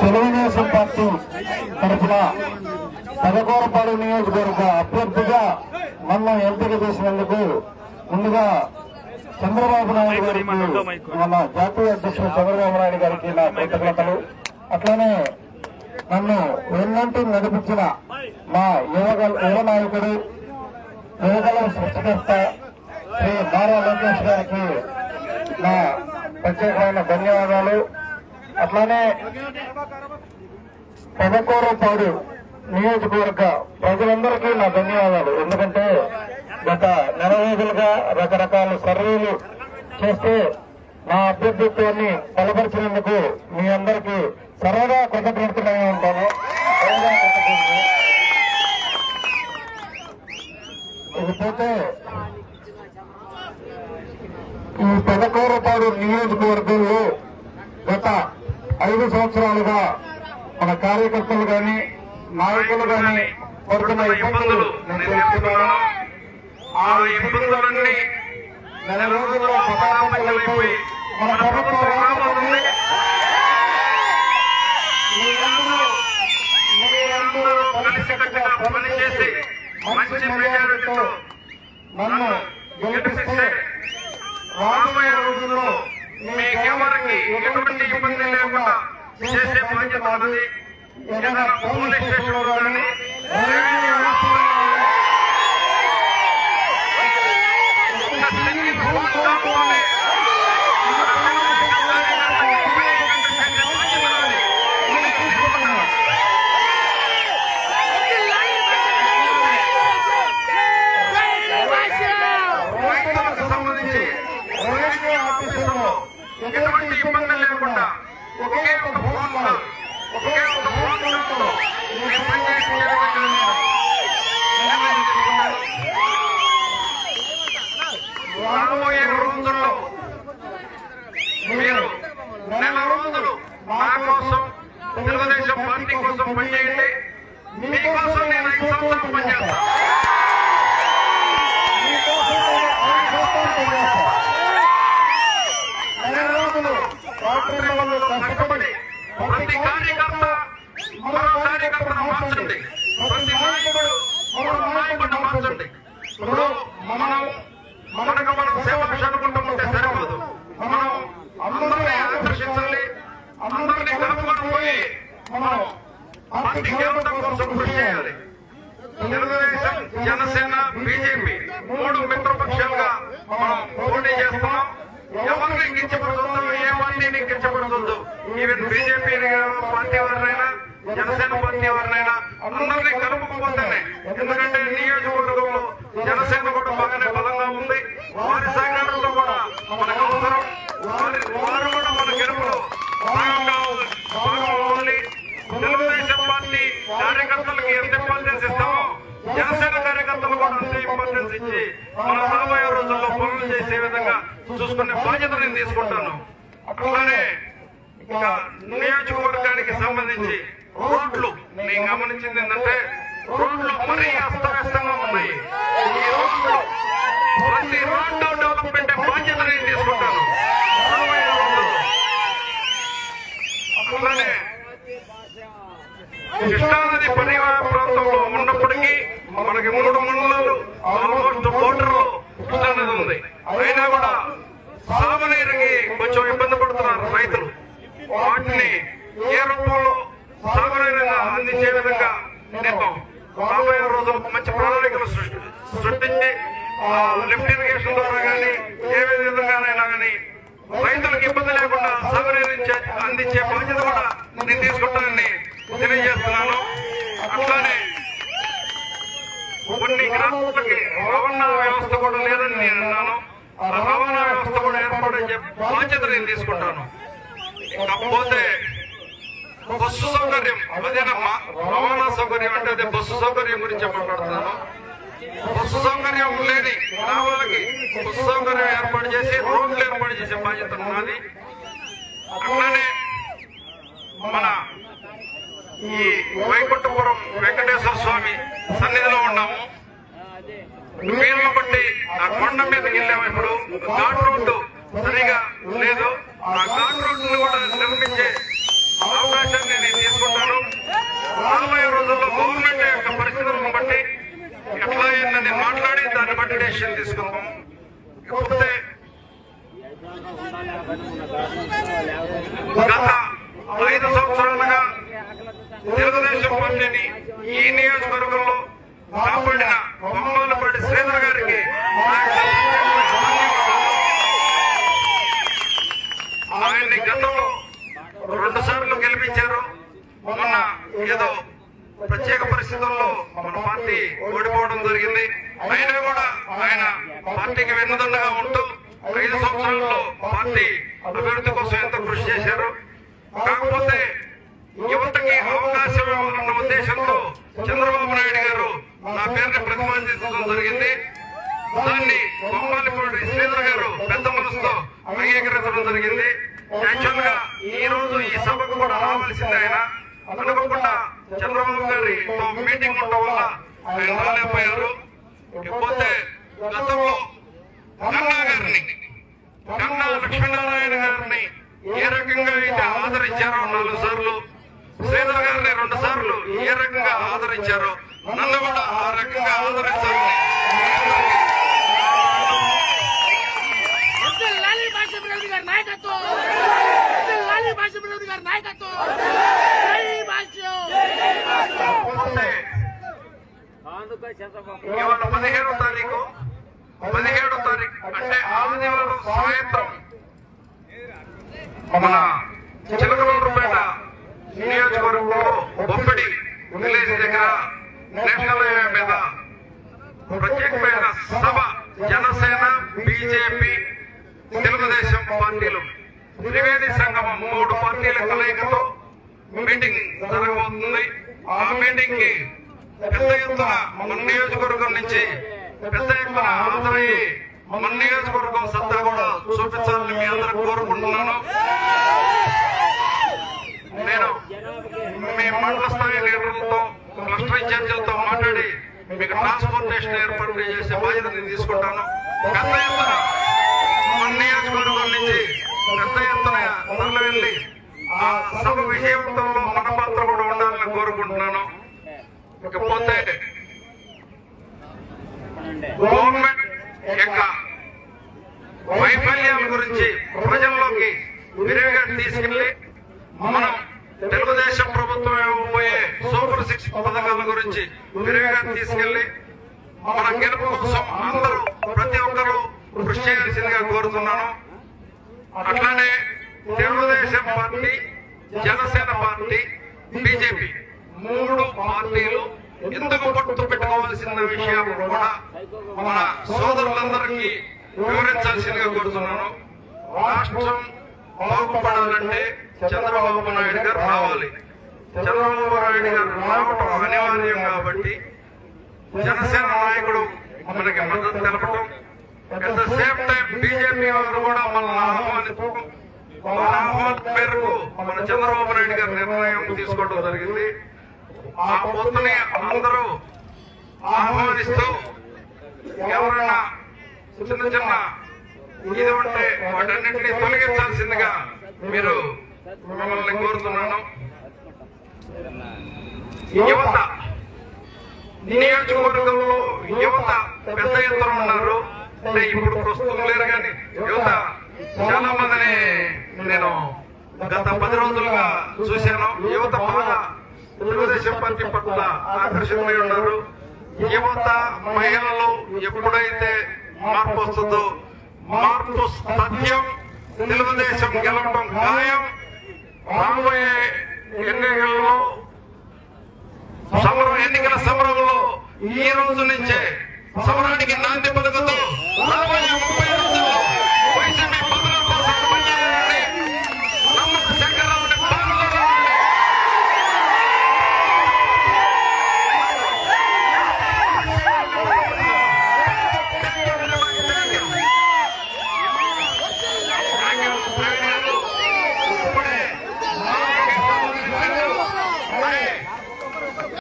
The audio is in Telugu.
తెలుగుదేశం పార్టీ తరఫున పదకూరపాడు నియోజకవర్గ అభ్యర్థిగా నన్ను ఎంపిక చేసినందుకు ముందుగా చంద్రబాబు నాయుడు గారికి మన జాతీయ అధ్యక్షుడు చంద్రబాబు నాయుడు గారికి నా కృతజ్ఞతలు. అట్లానే నన్ను వెన్నంటి నడిపించిన మా యువగ యువ నాయకుడు యువగల సృష్టికర్త శ్రీ నారా లోకేష్ గారికి నా ప్రత్యేకమైన ధన్యవాదాలు. అట్లానే పెదకూరపాడు నియోజకవర్గ ప్రజలందరికీ నా ధన్యవాదాలు. ఎందుకంటే గత నెల రోజులుగా రకరకాల సర్వేలు చేస్తే నా అభ్యర్థిత్వాన్ని బలపరిచినందుకు మీ అందరికీ సరదా కృతజ్ఞతలై ఉంటాను. ఇకపోతే ఈ పెదకూరపాడు నియోజకవర్గంలో గత ఐదు సంవత్సరాలుగా మన కార్యకర్తలు గాని నాయకులు గాని పడుతున్న ఇబ్బందులు నేను తెలుసుకున్నాను ఆ ఇబ్బందులన్నీ నెల రోజుల్లో పటాపంచలైపోయి మన ప్రభుత్వం మీరందరూ మీరందరూ కలిసికట్టుగా పనిచేసి మంచి మెజారిటీతో నన్ను గెలిపిస్తే రాబోయే రోజుల్లో మీకెవరికి ఎటువంటి ఇబ్బంది లేకుండా చేసే బాధ్యత ఉన్నది ఏదైనా పోలీస్ స్టేషన్లో కానీ ఒక సిటీ ఎటువంటి లేకుండా ఒకే ఒక ఫోన్ రాబోయే రోజుల్లో మీరు నెల రోజులు నా కోసం తెలుగుదేశం పార్టీ కోసం పనిచేయండి. మీకోసం నేను ఐదు సంవత్సరాలు పనిచేస్తాను నెల రోజులు కష్టపడి ప్రతి కార్యకర్త మరో కార్యకర్తను మార్చండి ప్రతి నాయకుడు మరో నాయకుడిని మార్చండి ఇప్పుడు మనం మనకు మనం సేవ అనుకుంటూ ఉంటే సరిపోదు మనం అందరినీ ఆకర్షించాలి అందరినీ కలుపుకొని పోయి మనం పార్టీ గెలవడం కోసం కృషి చేయాలి తెలుగుదేశం జనసేన బీజేపీ మూడు మిత్రపక్షాలుగా మనం పోటీ చేస్తున్నాం ఎవరిని కించపడుతుందో ఏ పార్టీని కించపడుతుందో ఈవెన్ బీజేపీ పార్టీ వారినైనా జనసేన పార్టీ వారినైనా అందరినీ కలుపుకోవద్దనే ఎందుకంటే అంతే మన రాబోయే రోజుల్లో పనులు చేసే విధంగా చూసుకునే బాధ్యత నేను తీసుకుంటాను. అట్లానే నియోజకవర్గానికి సంబంధించి రోడ్లు నేను గమనించింది ఏంటంటే రోడ్లు మరీ అస్తవ్యస్తంగా ఉన్నాయి. ఈ రోడ్లు ప్రతి రోడ్డు డెవలప్మెంట్ బాధ్యత నేను తీసుకుంటాను రాబోయే రోజుల్లో అట్లానే కృష్ణానది పరివాహ ప్రాంతంలో ఉన్నప్పటికీ మనకి మూడు మండలాలు ఆల్మోస్ట్ బోర్డర్లో కృష్ణానది ఉంది అయినా కూడా సాగునీరుకి కొంచెం ఇబ్బంది పడుతున్నారు రైతులు వాటిని ఏ రూపంలో సామాన్యంగా అందించే విధంగా నేను రాబోయే రోజులకు మంచి ప్రణాళికలు సృష్టి సృష్టించి లిఫ్ట్ ఇరిగేషన్ ద్వారా కానీ ఏ విధంగానైనా కానీ రైతులకు ఇబ్బంది లేకుండా సాగునీరు అందించే బాధ్యత కూడా నేను తీసుకుంటానని తెలియజేస్తున్నాను. అట్లానే కొన్ని గ్రామాలకి రవాణా వ్యవస్థ కూడా లేదని నేను అన్నాను. రవాణా వ్యవస్థ కూడా ఏర్పాటు చెప్పి బాధ్యత నేను తీసుకుంటాను. కాకపోతే బస్సు సౌకర్యం అదేనమ్మా రవాణా సౌకర్యం అంటే అదే బస్సు సౌకర్యం గురించి మాట్లాడుతున్నాను బస్సు సౌకర్యం లేని గ్రామాలకి బస్సు సౌకర్యం ఏర్పాటు చేసి రోడ్లు ఏర్పాటు చేసే బాధ్యత ఉన్నది అట్లానే మన ఈ వైకుంఠపురం వెంకటేశ్వర స్వామి సన్నిధిలో ఉన్నాము. వీళ్ళని బట్టి ఆ కొండ మీదకి వెళ్ళాము ఇప్పుడు. ఘాట్ రోడ్డు సరిగా లేదు ఆ ఘాట్ రోడ్డును కూడా నిర్మించే అవకాశం గత ఐదు సంవత్సరాలుగా తెలుగుదేశం పార్టీని ఈ నియోజకవర్గంలో కాపాడిన బొమ్మలపాటి శ్రీధర్ గారికి ఆయన్ని గతంలో రెండు సార్లు గెలిపించారు. మొన్న ఏదో ప్రత్యేక పరిస్థితుల్లో మన పార్టీ ఓడిపోవడం జరిగింది. అయినా కూడా ఆయన పార్టీకి వెన్నుదండగా ఉంటూ ఐదు సంవత్సరాల్లో పార్టీ అభివృద్ధి కోసం ఎంతో కృషి చేశారు? కాకపోతే యువతకి అవకాశం ఇవ్వాలన్న ఉద్దేశంతో చంద్రబాబు నాయుడు గారు నా పేరుని ప్రతిపాదించడం జరిగింది. దాన్ని బొమ్మాలిపూడి శ్రీధర్ గారు పెద్ద మనసుతో అంగీకరించడం జరిగింది. యాక్చువల్గా ఈ రోజు ఈ సభకు కూడా రావాల్సింది ఆయన. అనుకోకుండా చంద్రబాబు గారితో మీటింగ్ ఉండడం వల్ల ఆయన రాలేకపోయారు. ఇకపోతే గతంలో కన్నా గారిని కన్నా లక్ష్మీనారాయణ గారిని ఏ రకంగా అయితే ఆదరించారో నాలుగు సార్లు శ్రీధర్ గారిని రెండు సార్లు ఏ రకంగా ఆదరించారో నన్ను కూడా ఆ రకంగా ఆదరించాలని మీ అందరికీ అబ్దుల్ లాలి భాష వినోద్ గారి నాయకత్వం. లాలి భాష వినోద్ గారి నాయకత్వం. ఇవాళ పదిహేడో తారీఖు పదిహేడో తారీఖు అంటే ఆదివారం సాయంత్రం మన చిలకలూరుపేట నియోజకవర్గంలో బొప్పిడి విలేజ్ దగ్గర నేషనల్ హైవే మీద ప్రత్యేకమైన సభ జనసేన బీజేపీ తెలుగుదేశం పార్టీలు త్రివేది సంగమం మూడు పార్టీల కలయికతో మీటింగ్ జరగబోతుంది ఆ మీటింగ్కి పెద్ద ఎత్తున మన నియోజకవర్గం నుంచి పెద్ద ఎత్తున హాజరయ్యి మన నియోజకవర్గం సత్తా కూడా చూపించాలని మీ అందరూ కోరుకుంటున్నాను. నేను మీ మండల స్థాయి లీడర్లతో క్లస్టర్ ఇన్ఛార్జీలతో మాట్లాడి మీకు ట్రాన్స్పోర్టేషన్ ఏర్పాటు చేసే బాధ్యత నేను తీసుకుంటాను. పెద్ద ఎత్తున మన నియోజకవర్గం నుంచి పెద్ద ఎత్తున వెళ్ళి ఆ సభ విజయవంతంలో మన పాత్ర కూడా ఉండాలని కోరుకుంటున్నాను ఇకపోతే గవర్నమెంట్ యొక్క వైఫల్యాల గురించి ప్రజల్లోకి విరివిగా తీసుకెళ్ళి మనం తెలుగుదేశం ప్రభుత్వం ఇవ్వబోయే సూపర్ సిక్స్ పథకాల గురించి విరివిగా తీసుకెళ్ళి మన గెలుపు కోసం అందరూ ప్రతి ఒక్కరూ కృషి చేయాల్సిందిగా కోరుతున్నాను. అట్లానే Telugu Desam party Janasena party BJP మూడు పార్టీలు ఎందుకు పట్టు పెట్టుకోవాల్సిన విషయాలు కూడా మన సోదరులందరికీ వివరించాల్సిందిగా కోరుతున్నాను. రాష్ట్రం బాగుపడాలంటే చంద్రబాబు నాయుడు గారు రావాలి. చంద్రబాబు నాయుడు గారు రావటం అనివార్యం కాబట్టి జనసేన నాయకుడు మనకి మద్దతు తెలపడం at the same time BJP వారు కూడా మన ఆహ్వానిస్తూ మన ఆహ్వాన్ పేరుకు మన చంద్రబాబు నాయుడు గారు నిర్ణయం తీసుకోవడం జరిగింది. ఆ పొత్తుని అందరూ ఆహ్వానిస్తూ ఎవరైనా చిన్న చిన్న ఇది ఉంటే వాటన్నింటినీ తొలగించాల్సిందిగా మీరు మిమ్మల్ని కోరుతున్నాను. యువత నియోజకవర్గంలో యువత పెద్ద ఎత్తున ఉన్నారు. అంటే ఇప్పుడు ప్రస్తుతం లేరు కానీ యువత చాలా మందిని నేను గత పది రోజులుగా చూశాను. యువత బాగా తెలుగుదేశం పార్టీ పట్ల ఆకర్షణమై ఉన్నారు యువత మహిళలు ఎప్పుడైతే మార్పు వస్తుందో మార్పు సత్యం తెలుగుదేశం గెలవడం ఖాయం. రాబోయే ఎన్నికల్లో సమరం ఎన్నికల సమరంలో ఈ రోజు నుంచే సమరానికి నాంది పలుకుతూ రాబోయే